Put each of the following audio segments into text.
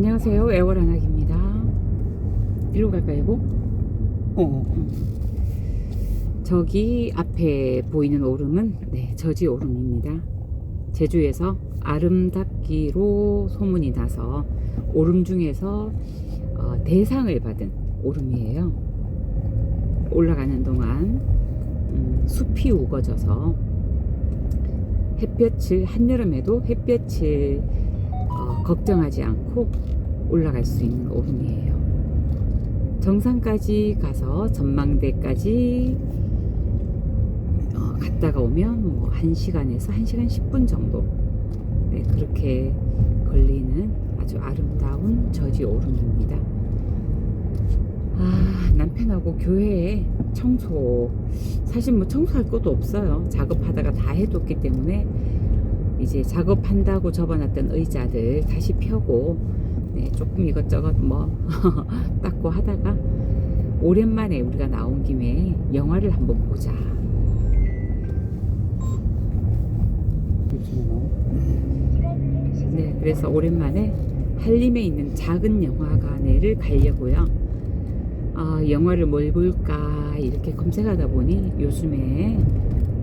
안녕하세요. 애월한학입니다. 일로 갈까요, 여보? 어. 저기 앞에 보이는 오름은 네, 저지 오름입니다. 제주에서 아름답기로 소문이 나서 오름 중에서 어, 대상을 받은 오름이에요. 올라가는 동안 음, 숲이 우거져서 햇볕을 한여름에도 햇볕을 어, 걱정하지 않고 올라갈 수 있는 오름이에요. 정상까지 가서 전망대까지 어, 갔다가 오면 뭐 1시간에서 1시간 10분 정도 네, 그렇게 걸리는 아주 아름다운 저지 오름입니다. 아, 남편하고 교회에 청소 사실 뭐 청소할 것도 없어요. 작업하다가 다 해뒀기 때문에 이제 작업한다고 접어놨던 의자들 다시 펴고 네, 조금 이것저것 뭐 닦고 하다가 오랜만에 우리가 나온 김에 영화를 한번 보자. 네, 그래서 오랜만에 한림에 있는 작은 영화관에를 가려고요. 아, 영화를 뭘 볼까 이렇게 검색하다 보니 요즘에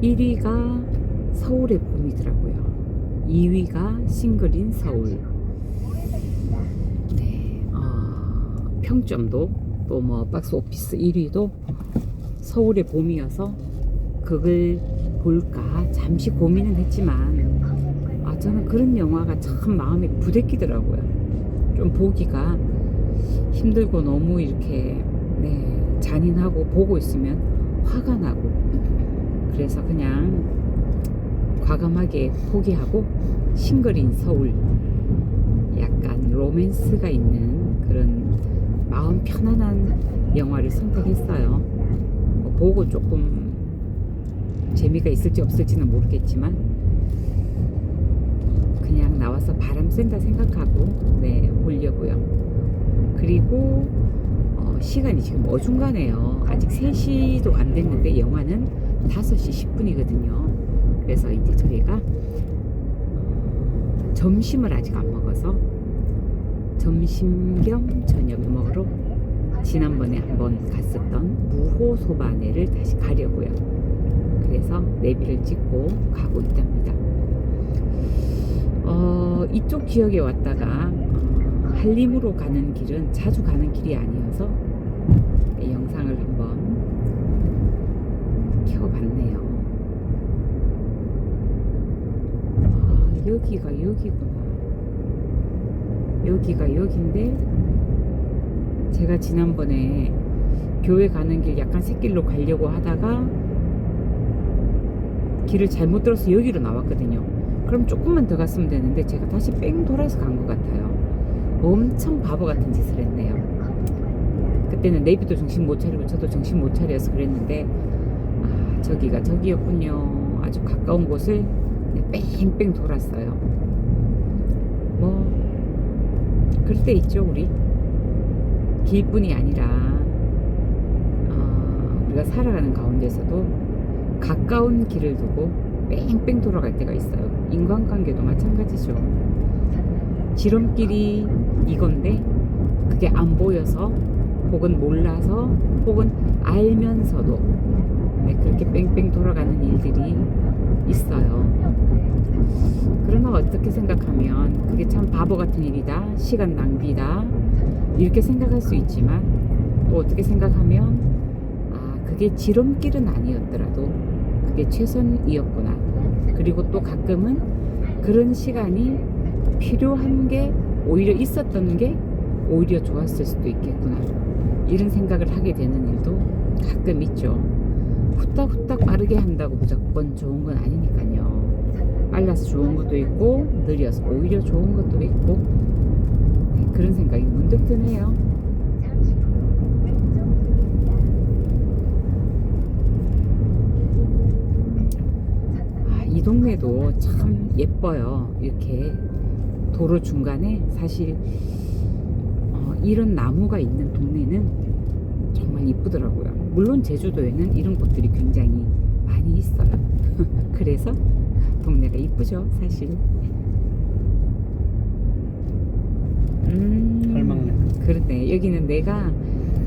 1위가 서울의 봄이더라고요. 2위가 싱글인 서울. 네, 어, 평점도 또 뭐 박스 오피스 1위도 서울의 봄이어서 그걸 볼까 잠시 고민은 했지만 아 저는 그런 영화가 참 마음에 부대끼더라고요. 좀 보기가 힘들고 너무 이렇게 네, 잔인하고 보고 있으면 화가 나고 그래서 그냥 과감하게 포기하고 싱글인 서울 약간 로맨스가 있는 그런 마음 편안한 영화를 선택했어요. 뭐 보고 조금 재미가 있을지 없을지는 모르겠지만 그냥 나와서 바람 쐰다 생각하고 네 보려고요. 그리고 어, 시간이 지금 어중간해요. 아직 3시도 안 됐는데 영화는 5시 10분이거든요. 그래서 이제 저희가 어, 점심을 아직 안 먹어서 점심 겸 저녁을 먹으러 지난번에 한번 갔었던 무호소바네를 다시 가려고요. 그래서 내비를 찍고 가고 있답니다. 어, 이쪽 지역에 왔다가 어, 한림으로 가는 길은 자주 가는 길이 아니어서 네, 영상을 한번 켜봤네요. 아, 여기가 여기구나. 여기가 여긴데 제가 지난번에 교회 가는 길 약간 샛길로 가려고 하다가 길을 잘못 들어서 여기로 나왔거든요. 그럼 조금만 더 갔으면 되는데 제가 다시 뺑 돌아서 간 것 같아요. 엄청 바보 같은 짓을 했네요. 그때는 네이비도 정신 못 차리고 저도 정신 못 차려서 그랬는데 아 저기가 저기였군요. 아주 가까운 곳을 네, 뺑뺑 돌았어요. 뭐 그럴 때 있죠 우리 길뿐이 아니라 어, 우리가 살아가는 가운데서도 가까운 길을 두고 뺑뺑 돌아갈 때가 있어요. 인간관계도 마찬가지죠. 지름길이 이건데 그게 안 보여서 혹은 몰라서 혹은 알면서도 네, 그렇게 뺑뺑 돌아가는 일들이 있어요. 그러나 어떻게 생각하면 그게 참 바보 같은 일이다, 시간 낭비다 이렇게 생각할 수 있지만 또 어떻게 생각하면 아 그게 지름길은 아니었더라도 그게 최선이었구나. 그리고 또 가끔은 그런 시간이 필요한 게 오히려 있었던 게 오히려 좋았을 수도 있겠구나. 이런 생각을 하게 되는 일도 가끔 있죠. 후딱후딱 빠르게 한다고 무조건 좋은 건 아니니까요. 빨라서 좋은 것도 있고 느려서 오히려 좋은 것도 있고 네, 그런 생각이 문득 드네요. 아, 이 동네도 참 예뻐요. 이렇게 도로 중간에 사실 어, 이런 나무가 있는 동네는 정말 이쁘더라고요. 물론 제주도에는 이런 곳들이 굉장히 많이 있어요. 그래서 동네가 이쁘죠, 사실. 음, 할망네. 그렇네. 여기는 내가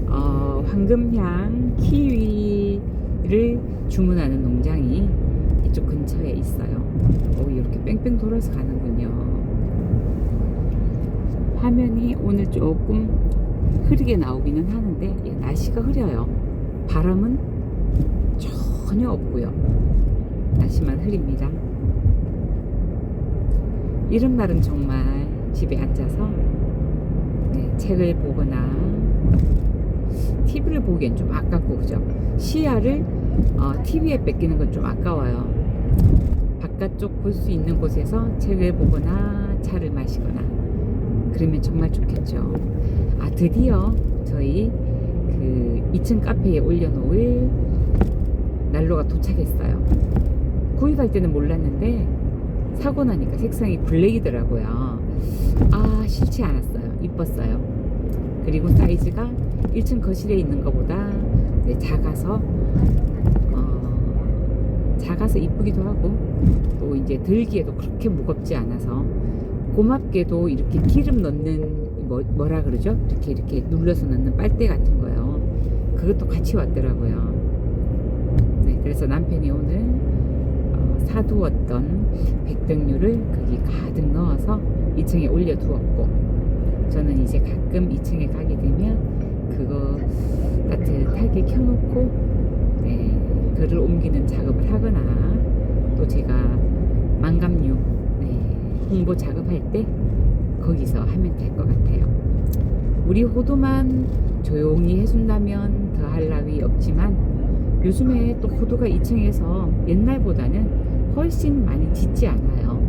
어, 황금향 키위를 주문하는 농장이 이쪽 근처에 있어요. 오, 이렇게 뺑뺑 돌아서 가는군요. 화면이 오늘 조금 흐리게 나오기는 하는데 예, 날씨가 흐려요. 바람은 전혀 없고요. 날씨만 흐립니다. 이런 날은 정말 집에 앉아서 네, 책을 보거나 TV를 보기엔 좀 아깝고 그죠? 시야를 어, TV에 뺏기는 건 좀 아까워요. 바깥쪽 볼 수 있는 곳에서 책을 보거나 차를 마시거나 그러면 정말 좋겠죠. 아 드디어 저희 그 2층 카페에 올려놓을 난로가 도착했어요. 구입할 때는 몰랐는데 사고 나니까 색상이 블랙이더라고요. 아 싫지 않았어요. 이뻤어요. 그리고 사이즈가 1층 거실에 있는 것보다 네, 작아서 어, 작아서 이쁘기도 하고 또 이제 들기에도 그렇게 무겁지 않아서 고맙게도 이렇게 기름 넣는 뭐, 뭐라 그러죠? 이렇게 이렇게 눌러서 넣는 빨대 같은 거요. 그것도 같이 왔더라고요. 네, 그래서 남편이 오늘 어, 사두었던 백등류를 거기 가득 넣어서 2층에 올려두었고 저는 이제 가끔 2층에 가게 되면 그거 따뜻하게 켜놓고 네, 글을 옮기는 작업을 하거나 또 제가 망감류 네, 홍보 작업할 때 거기서 하면 될 것 같아요. 우리 호두만 조용히 해준다면 더할 나위 없지만 요즘에 또 호두가 2층에서 옛날보다는 훨씬 많이 짖지 않아요.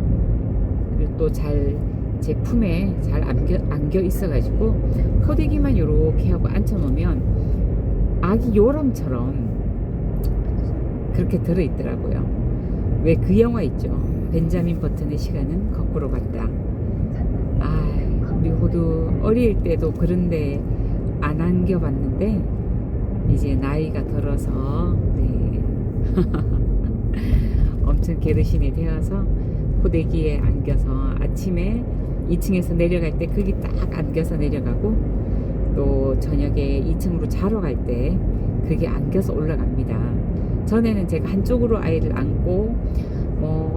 그리고 또 잘 제품에 잘 안겨, 안겨 있어가지고 커대기만 요렇게 하고 앉혀놓으면 아기 요람처럼 그렇게 들어있더라고요. 왜 그 영화 있죠? 벤자민 버튼의 시간은 거꾸로 갔다. 아, 우리 호두 어릴 때도 그런데 안 안겨봤는데 이제 나이가 들어서 네. 엄청 게르신이 되어서 호대기에 안겨서 아침에 2층에서 내려갈 때 거기 딱 안겨서 내려가고 또 저녁에 2층으로 자러 갈 때 그게 안겨서 올라갑니다. 전에는 제가 한쪽으로 아이를 안고 뭐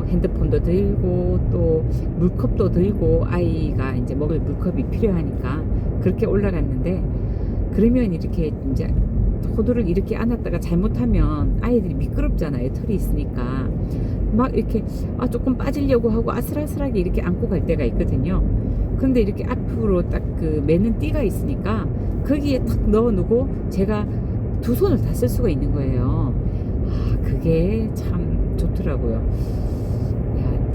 핸드폰도 들고 또 물컵도 들고 아이가 이제 먹을 물컵이 필요하니까 그렇게 올라갔는데 그러면 이렇게 이제 호두를 이렇게 안았다가 잘못하면 아이들이 미끄럽잖아요. 털이 있으니까. 막 이렇게 아 조금 빠지려고 하고 아슬아슬하게 이렇게 안고 갈 때가 있거든요. 근데 이렇게 앞으로 딱 그 매는 띠가 있으니까 거기에 탁 넣어 놓고 제가 두 손을 다 쓸 수가 있는 거예요. 아, 그게 참 좋더라고요.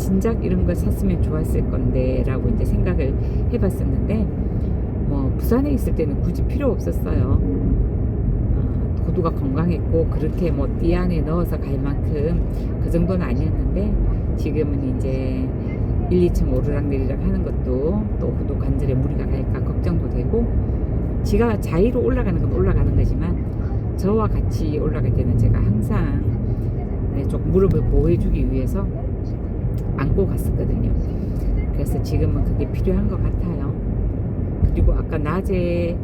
야, 진작 이런 걸 샀으면 좋았을 건데 라고 이제 생각을 해봤었는데 뭐 부산에 있을 때는 굳이 필요 없었어요. 아, 고두가 건강했고 그렇게 뭐 띠 안에 넣어서 갈 만큼 그 정도는 아니었는데 지금은 이제 1, 2층 오르락 내리락 하는 것도 또 호두 관절에 무리가 갈까 걱정도 되고 지가 자의로 올라가는 건 올라가는 거지만 저와 같이 올라갈 때는 제가 항상 네, 조금 무릎을 보호해주기 위해서 안고 갔었거든요. 그래서 지금은 그게 필요한 것 같아요. 그리고 아까 낮에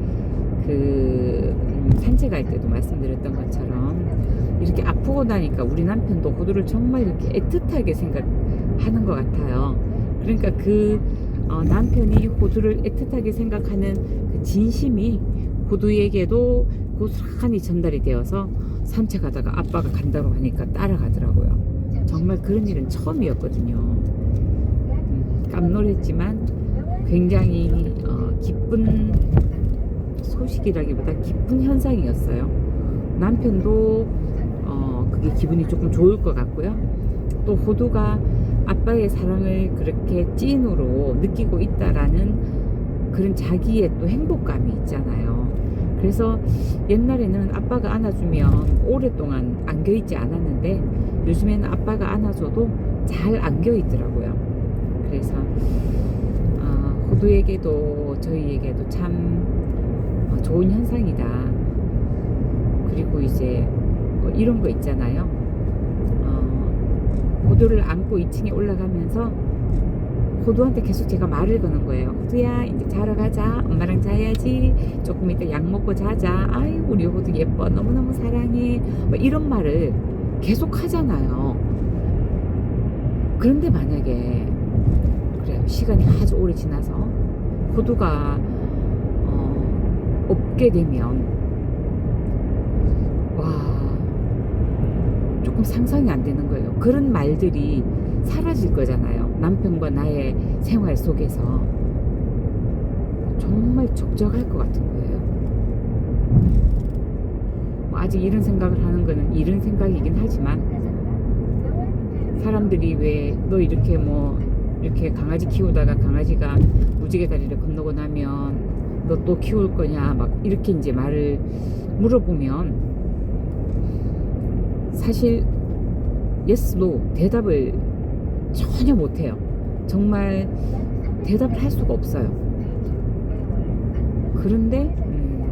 그 음, 산책할 때도 말씀드렸던 것처럼 이렇게 아프고 나니까 우리 남편도 호두를 정말 이렇게 애틋하게 생각하는 것 같아요. 그러니까 그 어, 남편이 호두를 애틋하게 생각하는 그 진심이 호두에게도 고스란히 전달이 되어서 산책하다가 아빠가 간다고 하니까 따라가더라고요. 정말 그런 일은 처음이었거든요. 음, 깜놀했지만 굉장히 어, 기쁜 소식이라기보다 기쁜 현상이었어요. 남편도 어, 그게 기분이 조금 좋을 것 같고요. 또 호두가 아빠의 사랑을 그렇게 찐으로 느끼고 있다라는 그런 자기의 또 행복감이 있잖아요. 그래서 옛날에는 아빠가 안아주면 오랫동안 안겨있지 않았는데 요즘에는 아빠가 안아줘도 잘 안겨있더라고요. 그래서 어, 호두에게도 저희에게도 참 어, 좋은 현상이다. 그리고 이제 뭐 이런 거 있잖아요. 어, 호두를 안고 2층에 올라가면서 호두한테 계속 제가 말을 거는 거예요. 호두야 이제 자러 가자. 엄마랑 자야지. 조금 이따 약 먹고 자자. 아이 우리 호두 예뻐. 너무너무 사랑해. 뭐 이런 말을 계속 하잖아요. 그런데 만약에 그래요. 시간이 아주 오래 지나서 호두가 어, 없게 되면 와 조금 상상이 안 되는 거예요. 그런 말들이 사라질 거잖아요. 남편과 나의 생활 속에서 정말 적적할 것 같은 거예요. 뭐 아직 이런 생각을 하는 거는 이런 생각이긴 하지만 사람들이 왜 너 이렇게 뭐 이렇게 강아지 키우다가 강아지가 무지개 다리를 건너고 나면 너 또 키울 거냐 막 이렇게 이제 말을 물어보면 사실 yes, no 대답을 전혀 못해요. 정말 대답을 할 수가 없어요. 그런데 음,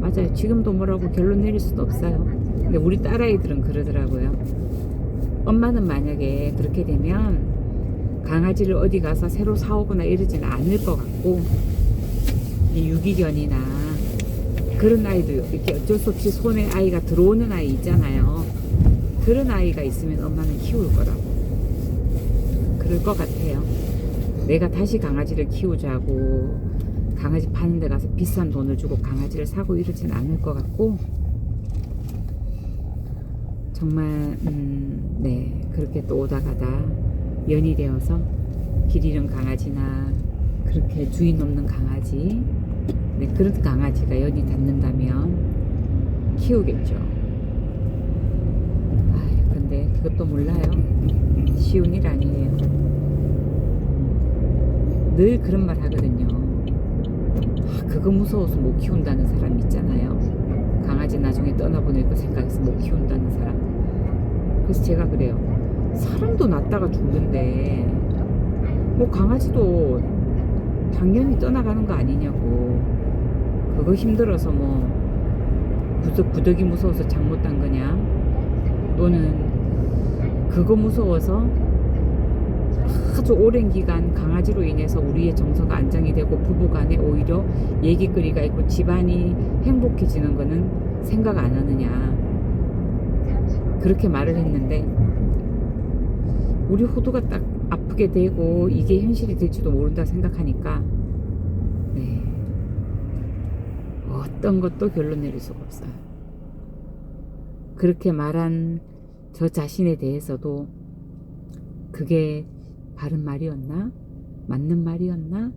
맞아요. 지금도 뭐라고 결론 내릴 수도 없어요. 근데 우리 딸아이들은 그러더라고요. 엄마는 만약에 그렇게 되면 강아지를 어디 가서 새로 사오거나 이러지는 않을 것 같고 이 유기견이나 그런 아이도 이렇게 어쩔 수 없이 손에 아이가 들어오는 아이 있잖아요. 그런 아이가 있으면 엄마는 키울 거라고. 그럴 것 같아요. 내가 다시 강아지를 키우자고 강아지 파는 데 가서 비싼 돈을 주고 강아지를 사고 이러진 않을 것 같고 정말 음, 네 그렇게 또 오다 가다 연이 되어서 길 잃은 강아지나 그렇게 주인 없는 강아지 네 그런 강아지가 연이 닿는다면 키우겠죠 아 근데 그것도 몰라요 쉬운 일 아니에요 늘 그런 말 하거든요 아, 그거 무서워서 못 키운다는 사람 있잖아요 강아지 나중에 떠나보낼 거 생각해서 못 키운다는 사람 그래서 제가 그래요. 사람도 낳다가 죽는데 뭐 강아지도 당연히 떠나가는 거 아니냐고. 그거 힘들어서 뭐 구덕, 구덕이 무서워서 잘못 딴 거냐? 또는 그거 무서워서 아주 오랜 기간 강아지로 인해서 우리의 정서가 안정이 되고 부부간에 오히려 얘기거리가 있고 집안이 행복해지는 거는 생각 안 하느냐. 그렇게 말을 했는데 우리 호두가 딱 아프게 되고 이게 현실이 될지도 모른다 생각하니까 네 어떤 것도 결론 내릴 수가 없어요. 그렇게 말한 저 자신에 대해서도 그게 바른 말이었나 맞는 말이었나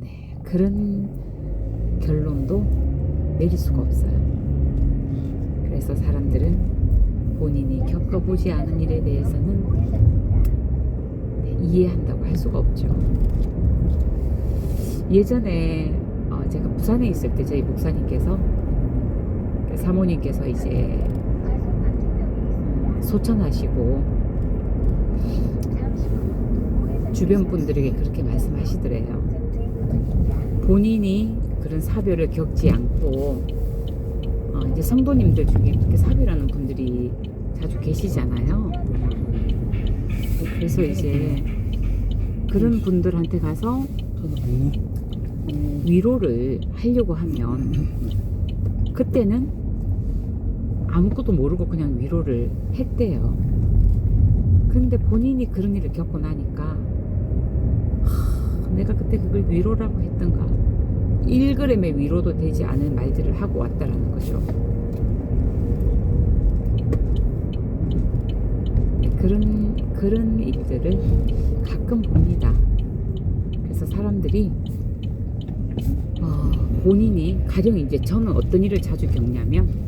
네 그런 결론도 내릴 수가 없어요. 그래서 사람들은 본인이 겪어보지 않은 일에 대해서는 네, 이해한다고 할 수가 없죠. 예전에 어, 제가 부산에 있을 때 저희 목사님께서 그 사모님께서 이제 음, 소천하시고 주변 분들에게 그렇게 말씀하시더래요. 본인이 그런 사별을 겪지 않고 어, 이제 성도님들 중에 그렇게 사별하는 분들이 자주 계시잖아요. 그래서 이제 그런 분들한테 가서 음, 위로를 하려고 하면 그때는 아무것도 모르고 그냥 위로를 했대요. 근데 본인이 그런 일을 겪고 나니까 하, 내가 그때 그걸 위로라고 했던가 1g의 위로도 되지 않은 말들을 하고 왔다라는 거죠. 네, 그런 그런 일들을 가끔 봅니다. 그래서 사람들이 어, 본인이 가령 이제 저는 어떤 일을 자주 겪냐면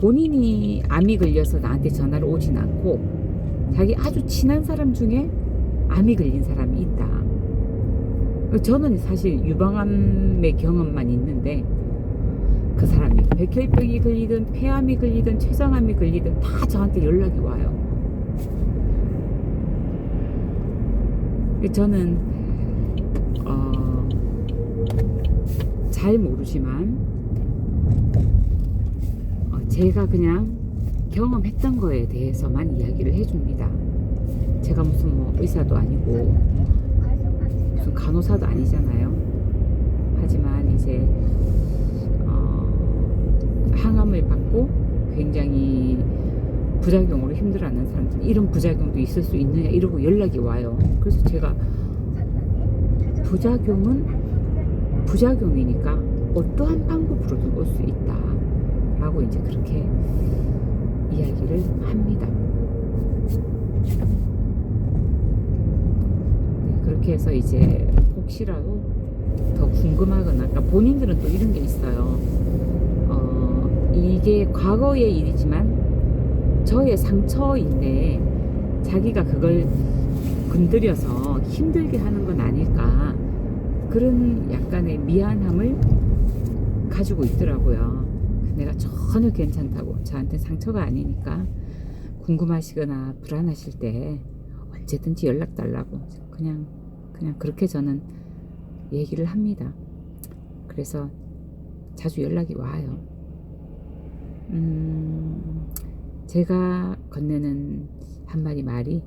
본인이 암이 걸려서 나한테 전화를 오진 않고 자기 아주 친한 사람 중에 암이 걸린 사람이 있다. 저는 사실 유방암의 경험만 있는데 그 사람이 백혈병이 걸리든 폐암이 걸리든 췌장암이 걸리든 다 저한테 연락이 와요. 저는 어, 잘 모르지만 어, 제가 그냥 경험했던 거에 대해서만 이야기를 해줍니다. 제가 무슨 뭐 의사도 아니고 무슨 간호사도 아니잖아요. 하지만 이제 어, 항암을 받고 굉장히 부작용으로 힘들어하는 사람들 이런 부작용도 있을 수 있느냐 이러고 연락이 와요. 그래서 제가 부작용은 부작용이니까 어떠한 방법으로든 올수 있다 라고 이제 그렇게 이야기를 합니다. 네, 그렇게 해서 이제 혹시라도 더 궁금하거나 그러니까 본인들은 또 이런 게 있어요. 어, 이게 과거의 일이지만 저의 상처인데 자기가 그걸 건드려서 힘들게 하는 건 아닐까 그런 약간의 미안함을 가지고 있더라고요. 내가 전혀 괜찮다고 저한테 상처가 아니니까 궁금하시거나 불안하실 때 언제든지 연락 달라고 그냥 그냥 그렇게 저는 얘기를 합니다. 그래서 자주 연락이 와요. 음, 제가 건네는 한마디 말이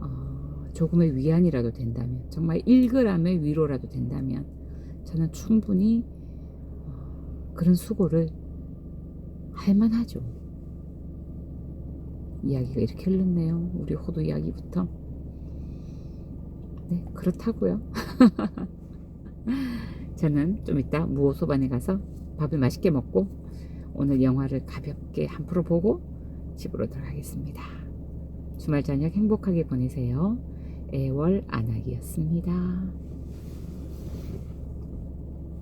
어, 조금의 위안이라도 된다면 정말 1g의 위로라도 된다면 저는 충분히 어, 그런 수고를 할만하죠. 이야기가 이렇게 흘렀네요. 우리 호두 이야기부터. 네, 그렇다고요. 저는 좀 이따 무호소반에 가서 밥을 맛있게 먹고 오늘 영화를 가볍게 한 프로 보고 집으로 돌아가겠습니다. 주말 저녁 행복하게 보내세요. 애월 안학이었습니다.